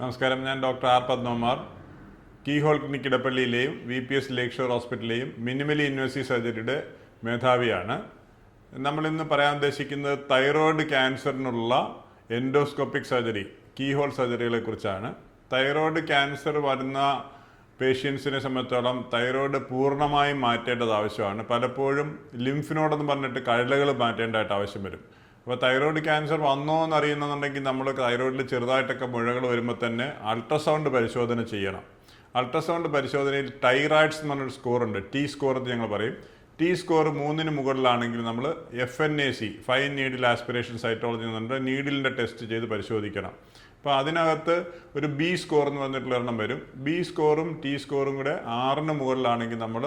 നമസ്കാരം. ഞാൻ doctor R Padmakumar. Keyhole clinic ഇടപ്പള്ളിയിലെയും V P S lake shore ഹോസ്പിറ്റലിലെയും minimally invasive സർജറിയുടെ മേധാവിയാണ്. നമ്മളിന്ന് പറയാൻ ഉദ്ദേശിക്കുന്നത് തൈറോയ്ഡ് ക്യാൻസറിനുള്ള എൻഡോസ്കോപ്പിക് സർജറി കീഹോൾ സർജറികളെ കുറിച്ചാണ്. തൈറോയ്ഡ് ക്യാൻസർ വരുന്ന പേഷ്യൻസിനെ സംബന്ധിച്ചോളം തൈറോയ്ഡ് പൂർണമായും മാറ്റേണ്ടത് ആവശ്യമാണ്. പലപ്പോഴും ലിംഫിനോടെന്ന് പറഞ്ഞിട്ട് കഴലുകൾ മാറ്റേണ്ടതായിട്ട് ആവശ്യം വരും. അപ്പോൾ തൈറോയ്ഡ് ക്യാൻസർ വന്നോ എന്ന് അറിയുന്നുണ്ടെങ്കിൽ നമ്മൾ തൈറോയിഡിൽ ചെറുതായിട്ടൊക്കെ മുഴകൾ വരുമ്പോൾ തന്നെ അൾട്രാസൗണ്ട് പരിശോധന ചെയ്യണം. അൾട്രാസൗണ്ട് പരിശോധനയിൽ ടൈറോയിഡ്സ് എന്ന് പറഞ്ഞൊരു സ്കോറുണ്ട് ടി സ്കോർ എന്ന് ഞങ്ങൾ പറയും. ടി സ്കോർ മൂന്നിന് മുകളിലാണെങ്കിൽ നമ്മൾ F N A C fine needle aspiration cytology എന്ന് പറഞ്ഞിട്ട് നീഡിലിന്റെ ടെസ്റ്റ് ചെയ്ത് പരിശോധിക്കണം. അപ്പോൾ അതിനകത്ത് ഒരു ബി സ്കോർ എന്ന് പറഞ്ഞിട്ടുള്ള വരും. ബി സ്കോറും ടി സ്കോറും കൂടെ ആറിന് മുകളിലാണെങ്കിൽ നമ്മൾ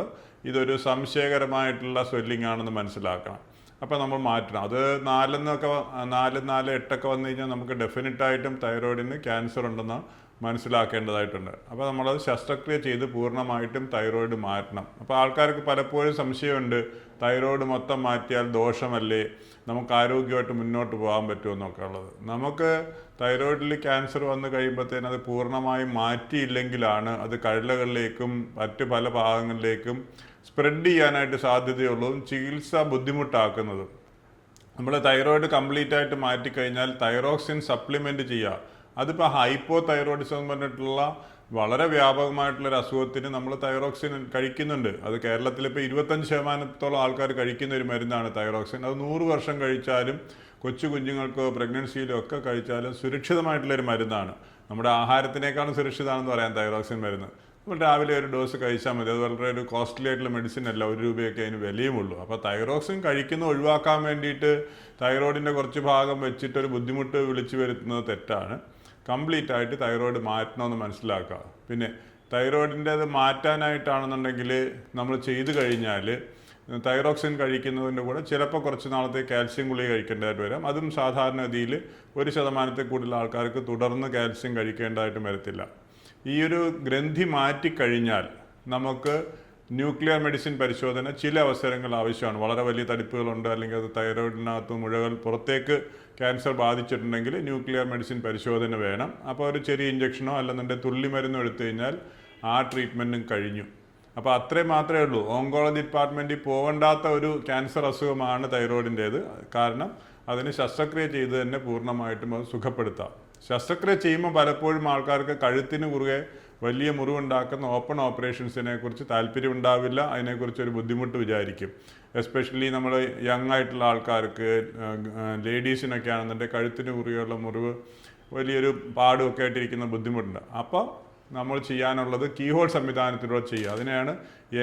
ഇതൊരു സംശയകരമായിട്ടുള്ള സ്വെല്ലിംഗ് ആണെന്ന് മനസ്സിലാക്കണം. അപ്പോൾ നമ്മൾ മാറ്റണം. അത് നാലെന്നൊക്കെ നാല് നാല് എട്ടൊക്കെ വന്നു കഴിഞ്ഞാൽ നമുക്ക് ഡെഫിനറ്റായിട്ടും തൈറോയിഡിന് ക്യാൻസർ ഉണ്ടെന്ന് മനസ്സിലാക്കേണ്ടതായിട്ടുണ്ട്. അപ്പോൾ നമ്മളത് ശസ്ത്രക്രിയ ചെയ്ത് പൂർണമായിട്ടും തൈറോയിഡ് മാറ്റണം. അപ്പോൾ ആൾക്കാർക്ക് പലപ്പോഴും സംശയമുണ്ട് തൈറോയിഡ് മൊത്തം മാറ്റിയാൽ ദോഷമല്ലേ? നമുക്ക് ആരോഗ്യമായിട്ട് മുന്നോട്ട് പോകാൻ പറ്റുമെന്നൊക്കെ ഉള്ളത്. നമുക്ക് തൈറോയിഡിൽ ക്യാൻസർ വന്നു കഴിയുമ്പോഴത്തേന് പൂർണമായി പൂർണമായും മാറ്റിയില്ലെങ്കിലാണ് അത് കഴലകളിലേക്കും മറ്റ് പല ഭാഗങ്ങളിലേക്കും സ്പ്രെഡ് ചെയ്യാനായിട്ട് സാധ്യതയുള്ളതും ചികിത്സ ബുദ്ധിമുട്ടാക്കുന്നതും. നമ്മൾ തൈറോയിഡ് കംപ്ലീറ്റ് ആയിട്ട് മാറ്റിക്കഴിഞ്ഞാൽ തൈറോക്സിൻ സപ്ലിമെന്റ് ചെയ്യുക. അതിപ്പോൾ ഹൈപ്പോ തൈറോയിഡിസം എന്ന് പറഞ്ഞിട്ടുള്ള വളരെ വ്യാപകമായിട്ടുള്ള ഒരു അസുഖത്തിന് നമ്മൾ തൈറോക്സിൻ കഴിക്കുന്നുണ്ട്. അത് കേരളത്തിൽ ഇപ്പോൾ ഇരുപത്തഞ്ച് ശതമാനത്തോളം ആൾക്കാർ കഴിക്കുന്ന ഒരു മരുന്നാണ് തൈറോക്സിൻ. അത് നൂറ് വർഷം കഴിച്ചാലും കൊച്ചു കുഞ്ഞുങ്ങൾക്കോ പ്രഗ്നൻസിയിലോ ഒക്കെ കഴിച്ചാലും സുരക്ഷിതമായിട്ടുള്ള ഒരു മരുന്നാണ്. നമ്മുടെ ആഹാരത്തിനേക്കാളും സുരക്ഷിതമാണെന്ന് പറയാം തൈറോക്സിൻ മരുന്ന്. നമ്മൾ രാവിലെ ഒരു ഡോസ് കഴിച്ചാൽ മതി. അത് വളരെ ഒരു കോസ്റ്റ്ലി ആയിട്ടുള്ള മെഡിസിൻ അല്ല. ഒരു രൂപയൊക്കെ അതിന് വിലയുമുള്ളൂ. അപ്പോൾ തൈറോക്സിൻ കഴിക്കുന്ന ഒഴിവാക്കാൻ വേണ്ടിയിട്ട് തൈറോയിഡിന്റെ കുറച്ച് ഭാഗം വെച്ചിട്ട് ഒരു ബുദ്ധിമുട്ട് വിളിച്ചു വരുത്തുന്നത് തെറ്റാണ്. കംപ്ലീറ്റ് ആയിട്ട് തൈറോയിഡ് മാറ്റണമെന്ന് മനസ്സിലാക്കുക. പിന്നെ തൈറോയിഡിന്റെത് മാറ്റാനായിട്ടാണെന്നുണ്ടെങ്കിൽ നമ്മൾ ചെയ്തു കഴിഞ്ഞാൽ തൈറോക്സിൻ കഴിക്കുന്നതിന്റെ കൂടെ ചിലപ്പോൾ കുറച്ച് നാളത്തെ കാൽസ്യം ഗുളിക കഴിക്കേണ്ടതായിട്ട് വരാം. അതും സാധാരണഗതിയിൽ ഒരു ശതമാനത്തിൽ കൂടുതൽ ആൾക്കാർക്ക് തുടർന്ന് കാൽസ്യം കഴിക്കേണ്ടതായിട്ടും വരത്തില്ല. ഈ ഒരു ഗ്രന്ഥി മാറ്റിക്കഴിഞ്ഞാൽ നമുക്ക് ന്യൂക്ലിയർ മെഡിസിൻ പരിശോധന ചില അവസരങ്ങൾ ആവശ്യമാണ്. വളരെ വലിയ തടിപ്പുകളുണ്ട് അല്ലെങ്കിൽ അത് തൈറോയിഡിനകത്ത് മുഴകൾ പുറത്തേക്ക് ക്യാൻസർ ബാധിച്ചിട്ടുണ്ടെങ്കിൽ ന്യൂക്ലിയർ മെഡിസിൻ പരിശോധന വേണം. അപ്പോൾ ഒരു ചെറിയ ഇഞ്ചക്ഷനോ അല്ലെന്നുണ്ടെങ്കിൽ തുള്ളി മരുന്നോ എടുത്തു കഴിഞ്ഞാൽ ആ ട്രീറ്റ്മെന്റും കഴിഞ്ഞു. അപ്പോൾ അത്രേ മാത്രമേ ഉള്ളൂ. ഓങ്കോളജി ഡിപ്പാർട്ട്മെന്റിൽ പോകണ്ടാത്ത ഒരു ക്യാൻസർ അസുഖമാണ് തൈറോയിഡിന്റേത്. കാരണം അതിന് ശസ്ത്രക്രിയ ചെയ്ത് തന്നെ പൂർണമായിട്ടും അത് സുഖപ്പെടുത്താം. ശസ്ത്രക്രിയ ചെയ്യുമ്പോൾ പലപ്പോഴും ആൾക്കാർക്ക് കഴുത്തിന് കുറുകെ വലിയ മുറിവുണ്ടാക്കുന്ന ഓപ്പൺ ഓപ്പറേഷൻസിനെ കുറിച്ച് താല്പര്യം ഉണ്ടാവില്ല അതിനെക്കുറിച്ച് ഒരു ബുദ്ധിമുട്ട് വിചാരിക്കും. എസ്പെഷ്യലി നമ്മൾ യങ് ആയിട്ടുള്ള ആൾക്കാർക്ക് ലേഡീസിനൊക്കെ ആണെന്നുണ്ടെങ്കിൽ കഴുത്തിന് കുറുകെയുള്ള മുറിവ് വലിയൊരു പാടുമൊക്കെ ആയിട്ടിരിക്കുന്ന ബുദ്ധിമുട്ടുണ്ട്. അപ്പോൾ നമ്മൾ ചെയ്യാനുള്ളത് കീഹോൾ സംവിധാനത്തിലൂടെ ചെയ്യുക. അതിനെയാണ്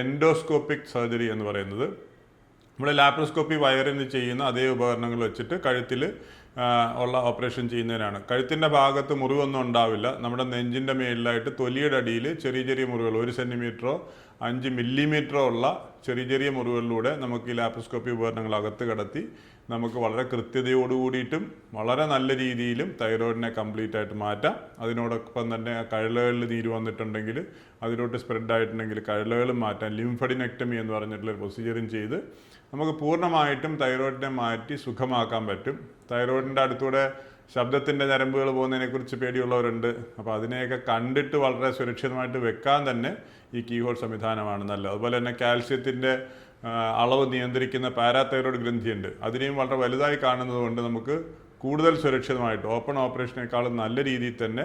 എൻഡോസ്കോപ്പിക് സർജറി എന്ന് പറയുന്നത്. നമ്മൾ ലാപ്രോസ്കോപ്പി വയറിന് ചെയ്യുന്ന അതേ ഉപകരണങ്ങൾ വെച്ചിട്ട് കഴുത്തിൽ ഉള്ള ഓപ്പറേഷൻ ചെയ്യുന്നതിനാണ് കഴുത്തിന്റെ ഭാഗത്ത് മുറിവൊന്നും ഉണ്ടാവില്ല. നമ്മുടെ നെഞ്ചിന്റെ മേലിലായിട്ട് തൊലിയുടെ അടിയിൽ ചെറിയ ചെറിയ മുറിവുകൾ ഒരു സെന്റിമീറ്ററോ അഞ്ച് മില്ലിമീറ്ററോ ഉള്ള ചെറിയ ചെറിയ മുറിവുകളിലൂടെ നമുക്ക് ഈ ലാപ്രോസ്കോപ്പി ഉപകരണങ്ങൾ അകത്ത് കടത്തി നമുക്ക് വളരെ കൃത്യതയോടുകൂടിയിട്ടും വളരെ നല്ല രീതിയിലും തൈറോയിഡിനെ കംപ്ലീറ്റ് ആയിട്ട് മാറ്റാം. അതിനോടൊപ്പം തന്നെ കഴലുകളിൽ നീര് വന്നിട്ടുണ്ടെങ്കിൽ അതിലോട്ട് സ്പ്രെഡ് ആയിട്ടുണ്ടെങ്കിൽ കഴലുകൾ മാറ്റാം ലിംഫഡിനെക്ടമി എന്ന് പറഞ്ഞിട്ടുള്ള ഒരു പ്രൊസീജിയറും ചെയ്ത് നമുക്ക് പൂർണമായിട്ടും തൈറോയിഡിനെ മാറ്റി സുഖമാക്കാൻ പറ്റും. തൈറോയിഡിന്റെ അടുത്തൂടെ ശബ്ദത്തിന്റെ ഞരമ്പുകൾ പോകുന്നതിനെക്കുറിച്ച് പേടിയുള്ളവരുണ്ട്. അപ്പോൾ അതിനെയൊക്കെ കണ്ടിട്ട് വളരെ സുരക്ഷിതമായിട്ട് വെക്കാൻ തന്നെ ഈ കീഹോൾ സംവിധാനമാണ് നല്ലത്. അതുപോലെ തന്നെ കാൽസ്യത്തിന്റെ അളവ് നിയന്ത്രിക്കുന്ന പാരാതൈറോയ്ഡ് ഗ്രന്ഥിയുണ്ട്. അതിനെയും വളരെ വലുതായി കാണുന്നത് കൊണ്ട് നമുക്ക് കൂടുതൽ സുരക്ഷിതമായിട്ട് ഓപ്പൺ ഓപ്പറേഷനേക്കാളും നല്ല രീതിയിൽ തന്നെ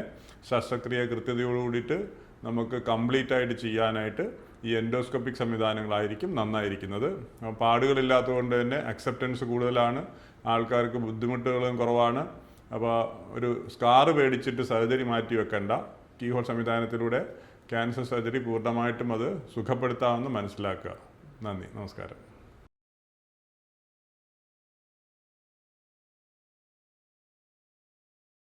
ശസ്ത്രക്രിയ കൃത്യതയോടുകൂടിയിട്ട് നമുക്ക് കംപ്ലീറ്റ് ആയിട്ട് ചെയ്യാനായിട്ട് ഈ എൻഡോസ്കോപ്പിക് സംവിധാനങ്ങളായിരിക്കും നന്നായിരിക്കുന്നത്. പാടുകളില്ലാത്തതുകൊണ്ട് തന്നെ അക്സെപ്റ്റൻസ് കൂടുതലാണ്. ആൾക്കാർക്ക് ബുദ്ധിമുട്ടുകളും കുറവാണ്. അപ്പോൾ ഒരു സ്കാർ പേടിച്ചിട്ട് സർജറി മാറ്റി വെക്കണ്ട. കീഹോൾ സംവിധാനത്തിലൂടെ ക്യാൻസർ സർജറി പൂർണമായിട്ടും അത് സുഖപ്പെടുത്താമെന്ന് മനസ്സിലാക്കുക. നന്ദി. നമസ്കാരം.